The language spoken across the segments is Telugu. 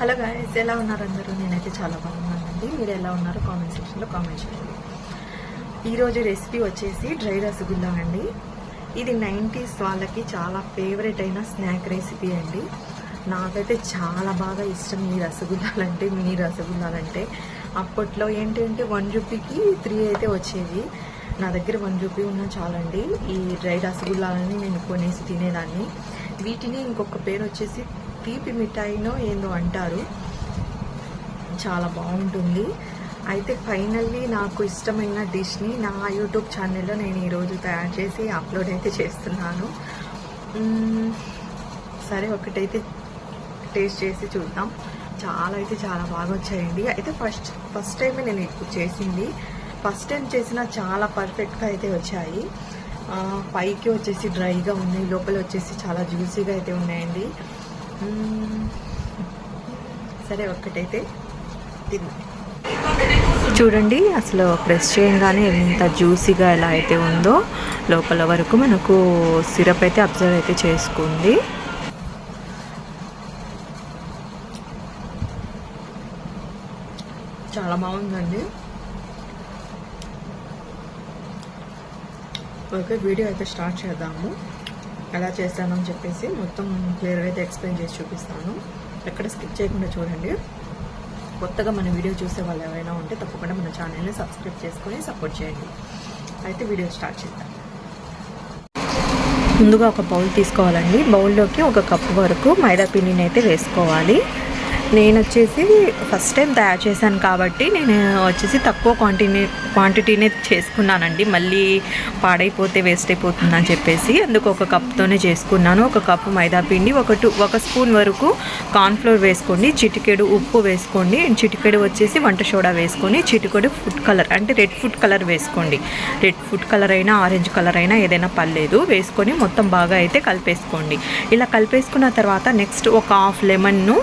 హలో గాయస్ ఎలా ఉన్నారు అందరూ? నేనైతే చాలా బాగున్నానండి. మీరు ఎలా ఉన్నారో? కామెంట్ సెక్షన్లో కామెంట్ చేయండి. ఈరోజు రెసిపీ వచ్చేసి డ్రై రసగుల్లా అండి. ఇది నైంటీస్ వాళ్ళకి చాలా ఫేవరెట్ అయిన స్నాక్ రెసిపీ అండి. నాకైతే చాలా బాగా ఇష్టం ఈ రసగుల్లాలంటే మినీ రసగుల్లాలంటే. అప్పట్లో ఏంటంటే వన్ రూపీకి త్రీ అయితే వచ్చేవి. నా దగ్గర వన్ రూపీ ఉన్నా చాలండి. ఈ డ్రై రసగుల్లాలని నేను కొనేసి తినేదాన్ని. వీటిని ఇంకొక పేరు వచ్చేసి తీపి మిఠాయినో ఏందో అంటారు. చాలా బాగుంటుంది. అయితే ఫైనల్లీ నాకు ఇష్టమైన డిష్ని నా యూట్యూబ్ ఛానల్లో నేను ఈరోజు తయారు చేసి అప్లోడ్ అయితే చేస్తున్నాను. సరే ఒకటైతే టేస్ట్ చేసి చూద్దాం. చాలా అయితే చాలా బాగా వచ్చాయండి. అయితే ఫస్ట్ ఫస్ట్ టైమే నేను ఇప్పుడు చేసింది. ఫస్ట్ టైం చేసిన చాలా పర్ఫెక్ట్గా అయితే వచ్చాయి. పైకి వచ్చేసి డ్రైగా ఉన్నాయి. లోపల వచ్చేసి చాలా జ్యూసీగా అయితే ఉన్నాయండి. సరే ఒక్కటైతే చూడండి అసలు ప్రెస్ చేయగానే ఎంత జ్యూసీగా ఎలా అయితే ఉందో లోపల వరకు మనకు సిరప్ అయితే అబ్జర్వ్ అయితే చేసుకుంది. చాలా బాగుందండి. ఓకే వీడియో అయితే స్టార్ట్ చేద్దాము. ఎలా చేస్తానని చెప్పేసి మొత్తం క్లియర్గా అయితే ఎక్స్ప్లెయిన్ చేసి చూపిస్తాను. ఎక్కడ స్కిప్ చేయకుండా చూడండి. కొత్తగా మన వీడియో చూసే వాళ్ళు ఎవరైనా ఉంటే తప్పకుండా మన ఛానల్ని సబ్స్క్రైబ్ చేసుకొని సపోర్ట్ చేయండి. అయితే వీడియో స్టార్ట్ చేద్దాం. ముందుగా ఒక బౌల్ తీసుకోవాలండి. బౌల్లోకి ఒక కప్పు వరకు మైదా పిండిని అయితే వేసుకోవాలి. నేను వచ్చేసి ఫస్ట్ టైం తయారు చేశాను కాబట్టి నేను వచ్చేసి తక్కువ క్వాంటిటీ క్వాంటిటీనే చేసుకున్నానండి. మళ్ళీ పాడైపోతే వేస్ట్ అయిపోతుందని చెప్పేసి అందుకు ఒక కప్తోనే చేసుకున్నాను. ఒక కప్పు మైదా పిండి ఒక టూ ఒక స్పూన్ వరకు కార్న్ఫ్లోర్ వేసుకోండి చిటికెడు ఉప్పు వేసుకోండి అండ్ చిటికెడు వచ్చేసి వంట సోడా వేసుకొని చిటికెడు ఫుడ్ కలర్ అంటే రెడ్ ఫుడ్ కలర్ వేసుకోండి. రెడ్ ఫుడ్ కలర్ అయినా ఆరెంజ్ కలర్ అయినా ఏదైనా పర్లేదు. వేసుకొని మొత్తం బాగా అయితే కలిపేసుకోండి. ఇలా కలిపేసుకున్న తర్వాత నెక్స్ట్ ఒక హాఫ్ లెమన్ను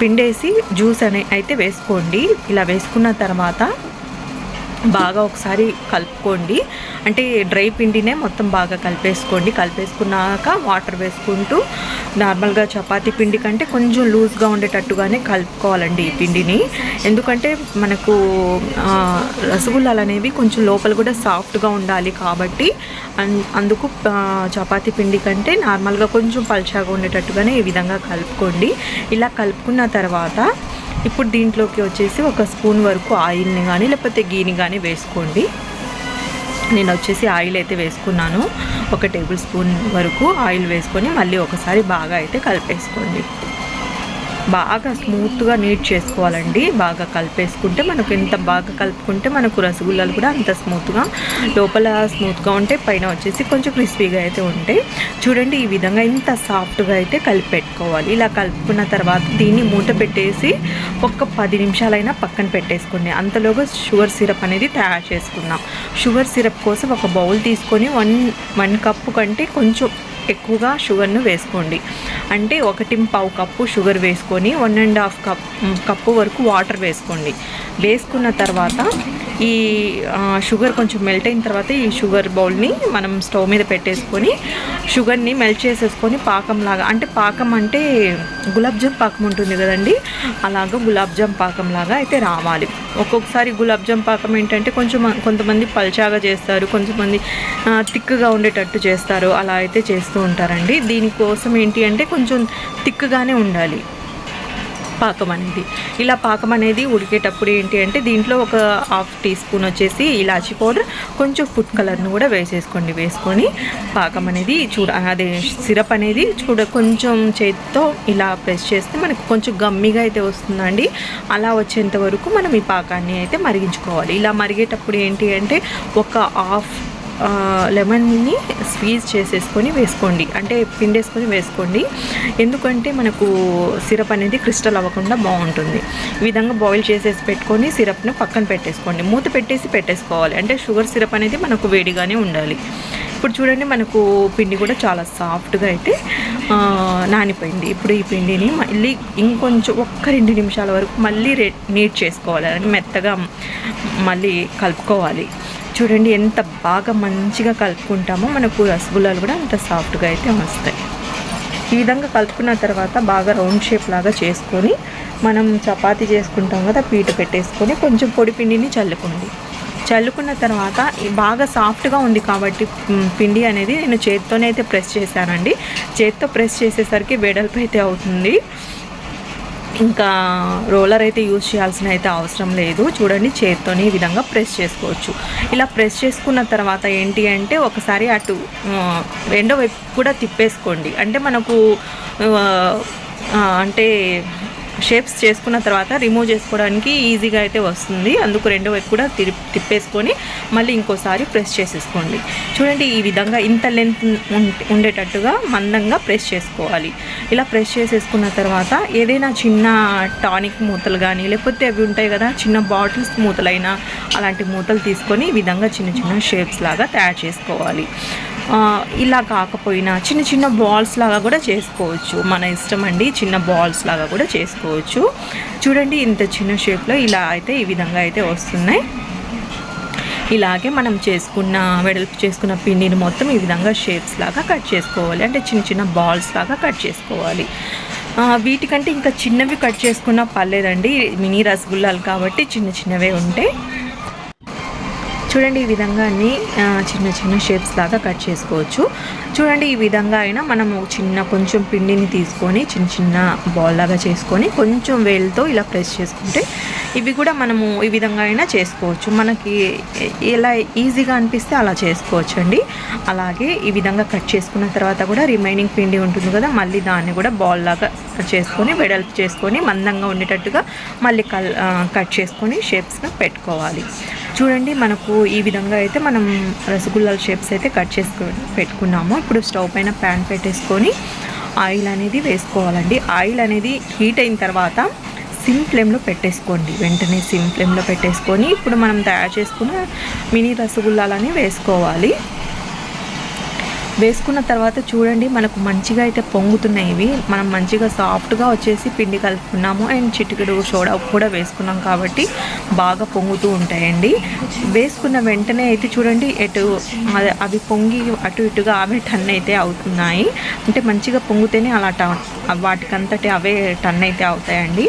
పిండేసి జ్యూస్ అనే అయితే వేసుకోండి. ఇలా వేసుకున్న తర్వాత బాగా ఒకసారి కలుపుకోండి. అంటే డ్రై పిండినే మొత్తం బాగా కలిపేసుకోండి. కలిపేసుకున్నాక వాటర్ వేసుకుంటూ నార్మల్గా చపాతీ పిండి కంటే కొంచెం లూజ్గా ఉండేటట్టుగానే కలుపుకోవాలండి ఈ పిండిని. ఎందుకంటే మనకు రసగుల్లాలు అనేవి కొంచెం లోపల కూడా సాఫ్ట్గా ఉండాలి కాబట్టి అందుకు చపాతీ పిండి కంటే నార్మల్గా కొంచెం పల్చాగా ఉండేటట్టుగానే ఈ విధంగా కలుపుకోండి. ఇలా కలుపుకున్న తర్వాత ఇప్పుడు దీంట్లోకి వచ్చేసి ఒక స్పూన్ వరకు ఆయిల్ని కానీ లేకపోతే గీని కానీ వేసుకోండి. నేను వచ్చేసి ఆయిల్ అయితే వేసుకున్నాను. ఒక టేబుల్ స్పూన్ వరకు ఆయిల్ వేసుకొని మళ్ళీ ఒకసారి బాగా అయితే కలిపేసుకోండి. బాగా స్మూత్గా నీట్ చేసుకోవాలండి. బాగా కలిపేసుకుంటే మనకు ఎంత బాగా కలుపుకుంటే మనకు రసగుల్లాలు కూడా అంత స్మూత్గా లోపల స్మూత్గా ఉంటే పైన వచ్చేసి కొంచెం క్రిస్పీగా అయితే ఉంటాయి చూడండి ఈ విధంగా ఇంత సాఫ్ట్గా అయితే కలిపి పెట్టుకోవాలి ఇలా కలుపుకున్న తర్వాత దీన్ని మూట పెట్టేసి ఒక పది నిమిషాలైనా పక్కన పెట్టేసుకుని అంతలోగా షుగర్ సిరప్ అనేది తయారు చేసుకున్నాం షుగర్ సిరప్ కోసం ఒక బౌల్ తీసుకొని వన్ వన్ కప్పు కంటే కొంచెం ఎక్కువగా షుగర్ను వేసుకోండి. అంటే ఒకటి పావు కప్పు షుగర్ వేసుకొని one and half cup cup వరకు వాటర్ వేసుకోండి. వేసుకున్న తర్వాత ఈ షుగర్ కొంచెం మెల్ట్ అయిన తర్వాత ఈ షుగర్ బౌల్ని మనం స్టవ్ మీద పెట్టేసుకొని షుగర్ని మెల్ట్ చేసేసుకొని పాకంలాగా అంటే పాకం అంటే గులాబ్ జామ్ పాకం ఉంటుంది కదండి అలాగా గులాబ్ జామ్ పాకంలాగా అయితే రావాలి. ఒక్కొక్కసారి గులాబ్ జామ్ పాకం ఏంటంటే కొంచెం కొంతమంది పల్చాగా చేస్తారు కొంతమంది థిక్గా ఉండేటట్టు చేస్తారు అలా అయితే చేస్తూ ఉంటారండి. దీనికోసం ఏంటి అంటే కొంచెం థిక్గానే ఉండాలి. పాకం అనేది ఇలా పాకం అనేది ఉడికేటప్పుడు ఏంటి అంటే దీంట్లో ఒక హాఫ్ టీ స్పూన్ వచ్చేసి ఇలాచీ పౌడర్ కొంచెం ఫుడ్ కలర్ను కూడా వేసేసుకోండి. వేసుకొని పాకం అనేది చూడ అదే సిరప్ అనేది చూడ కొంచెం చేతితో ఇలా ప్రెస్ చేస్తే మనకు కొంచెం గమ్మిగా అయితే వస్తుందండి. అలా వచ్చేంత వరకు మనం ఈ పాకాన్ని అయితే మరిగించుకోవాలి. ఇలా మరిగేటప్పుడు ఏంటి అంటే ఒక హాఫ్ లెమన్ని స్వీజ్ చేసేసుకొని వేసుకోండి. అంటే పిండేసుకొని వేసుకోండి. ఎందుకంటే మనకు సిరప్ అనేది క్రిస్టల్ అవ్వకుండా బాగుంటుంది. ఈ విధంగా బాయిల్ చేసేసి పెట్టుకొని సిరప్ను పక్కన పెట్టేసుకోండి. మూత పెట్టేసి పెట్టేసుకోవాలి. అంటే షుగర్ సిరప్ అనేది మనకు వేడిగానే ఉండాలి. ఇప్పుడు చూడండి మనకు పిండి కూడా చాలా సాఫ్ట్గా అయితే నానిపోయింది. ఇప్పుడు ఈ పిండిని మళ్ళీ ఇంకొంచెం ఒక్క రెండు నిమిషాల వరకు మళ్ళీ రె నీట్ చేసుకోవాలి. అంటే మెత్తగా మళ్ళీ కలుపుకోవాలి. చూడండి ఎంత బాగా మంచిగా కలుపుకుంటామో. మనకు రసగుల్లాలు కూడా అంత సాఫ్ట్గా అయితే వస్తాయి. ఈ విధంగా కలుపుకున్న తర్వాత బాగా రౌండ్ షేప్ లాగా చేసుకొని మనం చపాతీ చేసుకుంటాం కదా పీట పెట్టేసుకొని కొంచెం పొడి పిండిని చల్లుకోండి. చల్లుకున్న తర్వాత బాగా సాఫ్ట్గా ఉంది కాబట్టి పిండి అనేది నేను చేత్తోనే అయితే ప్రెస్ చేశానండి. చేత్తో ప్రెస్ చేసేసరికి వెడల్పు అయితే అవుతుంది. ఇంకా రోలర్ అయితే యూజ్ చేయాల్సిన అయితే అవసరం లేదు. చూడండి చేత్తోని ఈ విధంగా ప్రెస్ చేసుకోవచ్చు. ఇలా ప్రెస్ చేసుకున్న తర్వాత ఏంటి అంటే ఒకసారి అటు రెండో వైపు కూడా తిప్పేసుకోండి. అంటే మనకు అంటే షేప్స్ చేసుకున్న తర్వాత రిమూవ్ చేసుకోవడానికి ఈజీగా అయితే వస్తుంది. అందుకు రెండో వైపు కూడా తిరి తిప్పేసుకొని మళ్ళీ ఇంకోసారి ప్రెస్ చేసేసుకోండి. చూడండి ఈ విధంగా ఇంత లెంత్ ఉండేటట్టుగా మందంగా ప్రెస్ చేసుకోవాలి. ఇలా ప్రెస్ చేసేసుకున్న తర్వాత ఏదైనా చిన్న టానిక్ మూతలు కానీ లేకపోతే అవి ఉంటాయి కదా చిన్న బాటిల్స్ మూతలైనా అలాంటి మూతలు తీసుకొని ఈ విధంగా చిన్న చిన్న షేప్స్ లాగా తయారు చేసుకోవాలి. ఇలా కాకపోయినా చిన్న చిన్న బాల్స్ లాగా కూడా చేసుకోవచ్చు. మన ఇష్టం అండి చిన్న బాల్స్ లాగా కూడా చేసుకోవచ్చు. చూడండి ఇంత చిన్న షేప్లో ఇలా అయితే ఈ విధంగా అయితే వస్తున్నాయి. ఇలాగే మనం చేసుకున్న వెడల్పు చేసుకున్న పిండిని మొత్తం ఈ విధంగా షేప్స్ లాగా కట్ చేసుకోవాలి. అంటే చిన్న చిన్న బాల్స్ లాగా కట్ చేసుకోవాలి. వీటికంటే ఇంకా చిన్నవి కట్ చేసుకున్నా పర్లేదండి. మినీ రసగుల్లాలు కాబట్టి చిన్న చిన్నవే ఉంటాయి చూడండి ఈ విధంగా అన్ని చిన్న చిన్న షేప్స్ లాగా కట్ చేసుకోవచ్చు. చూడండి ఈ విధంగా అయినా మనము చిన్న కొంచెం పిండిని తీసుకొని చిన్న చిన్న బాల్ లాగా చేసుకొని కొంచెం వేలుతో ఇలా ప్రెస్ చేసుకుంటే ఇవి కూడా మనము ఈ విధంగా అయినా చేసుకోవచ్చు. మనకి ఎలా ఈజీగా అనిపిస్తే అలా చేసుకోవచ్చు అండి అలాగే ఈ విధంగా కట్ చేసుకున్న తర్వాత కూడా రిమైనింగ్ పిండి ఉంటుంది కదా మళ్ళీ దాన్ని కూడా బాల్ లాగా చేసుకొని వెడల్పు చేసుకొని మందంగా ఉండేటట్టుగా మళ్ళీ కల్ కట్ చేసుకొని షేప్స్గా పెట్టుకోవాలి. చూడండి మనకు ఈ విధంగా అయితే మనం రసగుల్లాల షేప్స్ అయితే కట్ చేసుకొని పెట్టుకున్నాము. ఇప్పుడు స్టవ్ పైన ప్యాన్ పెట్టేసుకొని ఆయిల్ అనేది వేసుకోవాలండి. ఆయిల్ అనేది హీట్ అయిన తర్వాత సిమ్ ఫ్లేమ్లో పెట్టేసుకోండి. వెంటనే సిమ్ ఫ్లేమ్లో పెట్టేసుకొని ఇప్పుడు మనం తయారు చేసుకున్న మినీ రసగుల్లాలని వేసుకోవాలి. వేసుకున్న తర్వాత చూడండి మనకు మంచిగా అయితే పొంగుతున్నాయి ఇవి. మనం మంచిగా సాఫ్ట్గా వచ్చేసి పిండి కలుపుకున్నాము. అండ్ చిటికెడు సోడా కూడా వేసుకున్నాం కాబట్టి బాగా పొంగుతూ ఉంటాయండి. వేసుకున్న వెంటనే అయితే చూడండి ఎటు అవి పొంగి అటు ఇటుగా అవే టన్ అయితే అవుతున్నాయి. అంటే మంచిగా పొంగితేనే అలా ట వాటికంతటి అవే టన్ అయితే అవుతాయండి.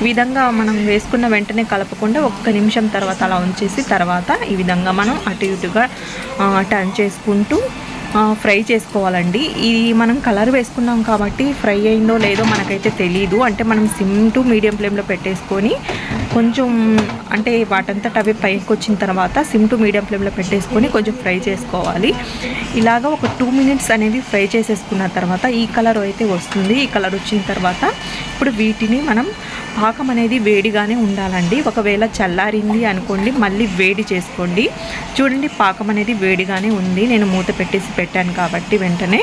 ఈ విధంగా మనం వేసుకున్న వెంటనే కలపకుండా ఒక్క నిమిషం తర్వాత అలా ఉంచేసి తర్వాత ఈ విధంగా మనం అటు ఇటుగా టర్న్ చేసుకుంటూ ఫ్రై చేసుకోవాలండి. ఇది మనం కలర్ వేసుకున్నాం కాబట్టి ఫ్రై అయిందో లేదో మనకైతే తెలియదు అంటే మనం సిమ్ టు మీడియం ఫ్లేమ్లో పెట్టేసుకొని కొంచెం అంటే వాటంతట అవి పైకి వచ్చిన తర్వాత సిమ్ టు మీడియం ఫ్లేమ్లో పెట్టేసుకొని కొంచెం ఫ్రై చేసుకోవాలి. ఇలాగ ఒక టూ మినిట్స్ అనేది ఫ్రై చేసేసుకున్న తర్వాత ఈ కలర్ అయితే వస్తుంది. ఈ కలర్ వచ్చిన తర్వాత ఇప్పుడు వీటిని మనం పాకం అనేది వేడిగానే ఉండాలండి. ఒకవేళ చల్లారింది అనుకోండి మళ్ళీ వేడి చేసుకోండి. చూడండి పాకం అనేది వేడిగానే ఉంది. నేను మూత పెట్టేసి పెట్టాను కాబట్టి వెంటనే.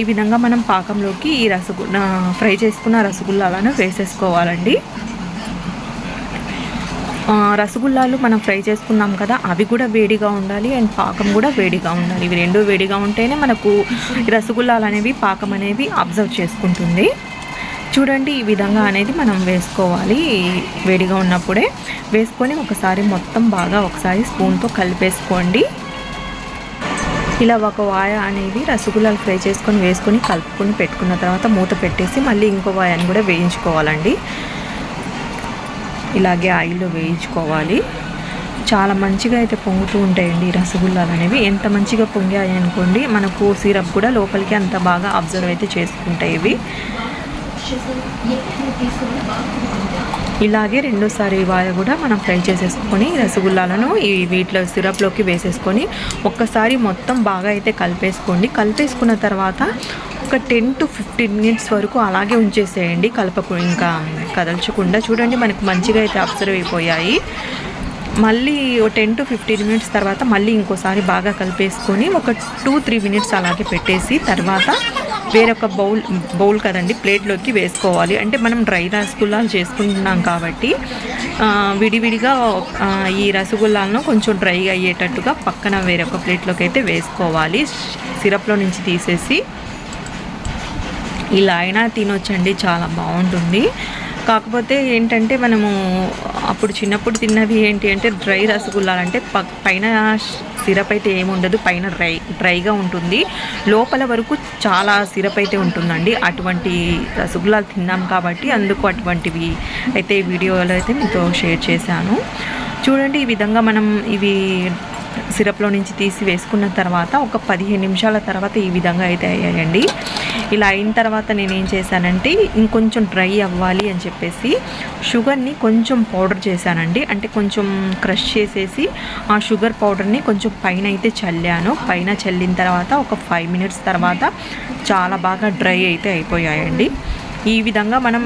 ఈ విధంగా మనం పాకంలోకి ఈ రసగుల్లా ఫ్రై చేసుకున్న రసగుల్లాలను వేసేసుకోవాలండి. రసగుల్లాలు మనం ఫ్రై చేసుకున్నాం కదా అవి కూడా వేడిగా ఉండాలి అండ్ పాకం కూడా వేడిగా ఉండాలి. ఇవి రెండు వేడిగా ఉంటేనే మనకు రసగుల్లాలు అనేవి పాకం అనేది అబ్జర్వ్ చేసుకుంటుంది. చూడండి ఈ విధంగా అనేది మనం వేసుకోవాలి. వేడిగా ఉన్నప్పుడే వేసుకొని ఒకసారి మొత్తం బాగా ఒకసారి స్పూన్తో కలిపేసుకోండి. ఇలా ఒక వాయ అనేది రసగుల్లాలు ఫ్రై చేసుకొని వేసుకొని కలుపుకొని పెట్టుకున్న తర్వాత మూత పెట్టేసి మళ్ళీ ఇంకో వాయని కూడా వేయించుకోవాలండి. ఇలాగే ఆయిల్లో వేయించుకోవాలి. చాలా మంచిగా అయితే పొంగుతూ ఉంటాయండి రసగుల్లాలు అనేవి. ఎంత మంచిగా పొంగాయి అనుకోండి మనకు సిరప్ కూడా లోపలికి అంత బాగా అబ్జర్వ్ అయితే చేసుకుంటాయి ఇవి. ఇలాగే రెండోసారి ఇవాళ కూడా మనం ఫ్రై చేసేసుకొని రసగుల్లాలను ఈ వీటిలో సిరప్లోకి వేసేసుకొని ఒక్కసారి మొత్తం బాగా అయితే కలిపేసుకోండి. కలిపేసుకున్న తర్వాత ఒక టెన్ టు ఫిఫ్టీన్ మినిట్స్ వరకు అలాగే ఉంచేసేయండి. కలపకు ఇంకా కదల్చకుండా చూడండి మనకు మంచిగా అయితే అబ్జర్వ్ అయిపోయాయి. మళ్ళీ టెన్ టు ఫిఫ్టీన్ మినిట్స్ తర్వాత మళ్ళీ ఇంకోసారి బాగా కలిపేసుకొని ఒక టూ త్రీ మినిట్స్ అలాగే పెట్టేసి తర్వాత వేరొక బౌల్ బౌల్ కదండి ప్లేట్లోకి వేసుకోవాలి. అంటే మనం డ్రై రసగుల్లాలు చేసుకుంటున్నాం కాబట్టి విడివిడిగా ఈ రసగుల్లాలను కొంచెం డ్రైగా అయ్యేటట్టుగా పక్కన వేరొక ప్లేట్లోకి అయితే వేసుకోవాలి. సిరప్లో నుంచి తీసేసి ఇలా అయినా తినొచ్చండి చాలా బాగుంటుంది. కాకపోతే ఏంటంటే మనము అప్పుడు చిన్నప్పుడు తిన్నవి ఏంటి అంటే డ్రై రసగుల్లాలు అంటే ప- పైన సిరప్ అయితే ఏముండదు పైన డ్రై డ్రైగా ఉంటుంది. లోపల వరకు చాలా సిరప్ అయితే ఉంటుందండి. అటువంటి రసగుల్లాలు తిన్నాం కాబట్టి అందుకు అటువంటివి అయితే వీడియోలో అయితే మీతో షేర్ చేశాను. చూడండి ఈ విధంగా మనం ఇవి సిరప్లో నుంచి తీసి వేసుకున్న తర్వాత ఒక పదిహేను నిమిషాల తర్వాత ఈ విధంగా అయితే అయ్యాయండి. ఇలా అయిన తర్వాత నేను ఏం చేశానంటే ఇంకొంచెం డ్రై అవ్వాలి అని చెప్పేసి షుగర్ని కొంచెం పౌడర్ చేశానండి. అంటే కొంచెం క్రష్ చేసేసి ఆ షుగర్ పౌడర్ని కొంచెం పైన అయితే చల్లాను. పైన చల్లిన తర్వాత ఒక ఫైవ్ మినిట్స్ తర్వాత చాలా బాగా డ్రై అయితే అయిపోయాయండి. ఈ విధంగా మనం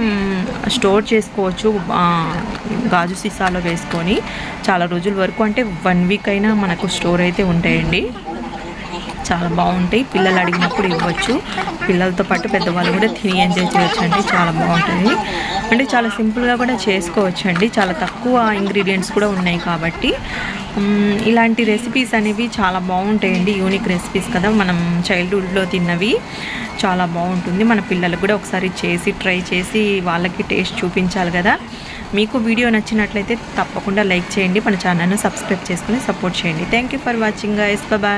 స్టోర్ చేసుకోవచ్చు గాజు సీసాలో వేసుకొని చాలా రోజుల వరకు. అంటే వన్ వీక్ అయినా మనకు స్టోర్ అయితే ఉంటాయండి. చాలా బాగుంటాయి. పిల్లలు అడిగినప్పుడు ఇవ్వచ్చు. పిల్లలతో పాటు పెద్దవాళ్ళు కూడా తిని ఎంజాయ్ చేయొచ్చు అండి చాలా బాగుంటుంది. అంటే చాలా సింపుల్గా కూడా చేసుకోవచ్చు అండి చాలా తక్కువ ఇంగ్రీడియంట్స్ కూడా ఉన్నాయి కాబట్టి. ఇలాంటి రెసిపీస్ అనేవి చాలా బాగుంటాయండి. యూనిక్ రెసిపీస్ కదా మనం చైల్డ్హుడ్లో తిన్నవి. చాలా బాగుంటుంది. మన పిల్లలకు కూడా ఒకసారి చేసి ట్రై చేసి వాళ్ళకి టేస్ట్ చూపించాలి కదా. మీకు వీడియో నచ్చినట్లయితే తప్పకుండా లైక్ చేయండి. మన ఛానల్ను సబ్స్క్రైబ్ చేసుకుని సపోర్ట్ చేయండి. Thank you for watching guys bye